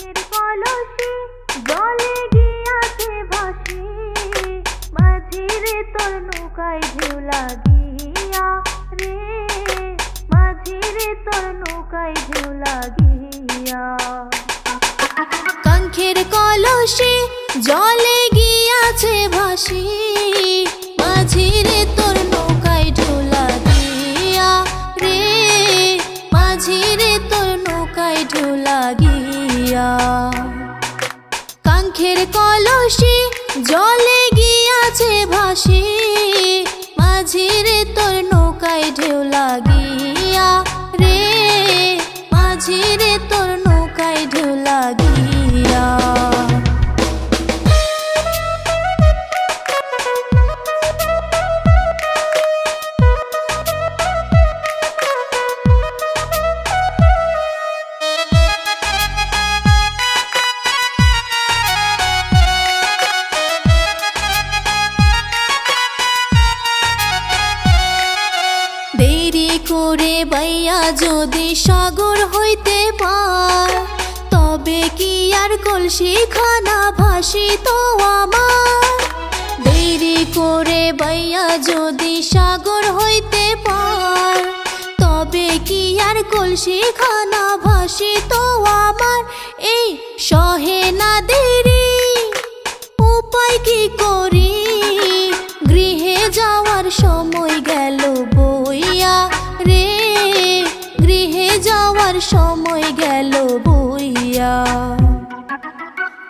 চোখের কলসে, জলে গিয়াছে ভাসে। মাঝিরে তোর নৌকায় ঢেউ রে। মাঝিরে তোর নৌকায় ঢেউ লাগিয়া কাঙ্ক্ষের কলসে, জলে গিয়াছে ভাসে। কলসে জলে গিয়াছে ভাসি। মাঝিরে তোর নৌকায় ঢেউ লাগিয়া রে। মাঝিরে তোর নৌকায় ঢেউ লাগিয়া দেরি করে বাইয়া যদি সাগর হইতে পার, তবে কি আর কলসি খানা ভাসি তো আমার? দেরি করে বাইয়া যদি সাগর হইতে পার, তবে কি আর কলসি খানা ভাসি তো আমার? এই সহে না সময় গেল বইয়া।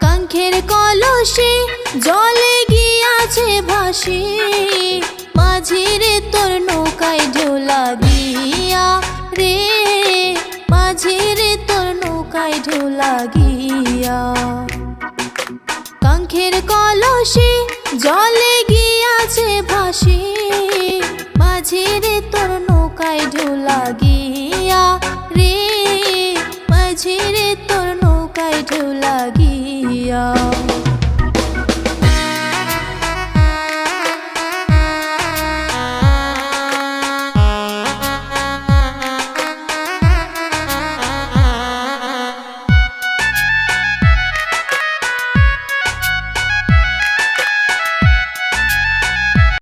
কাঙ্ক্ষের কলসে জলে গিয়াছে ভাসে, মাঝিরে তোর নৌকায় ঢোলা গিয়া রে, মাঝিরে তোর নৌকায় ঢোলা গিয়া। কাঙ্ক্ষের কলসে জলে গিয়াছে ভাসে, মাঝিরে তোর নৌকায় ঢোলা গিয়া রে তোর নৌকায় ঢেউ লাগিয়া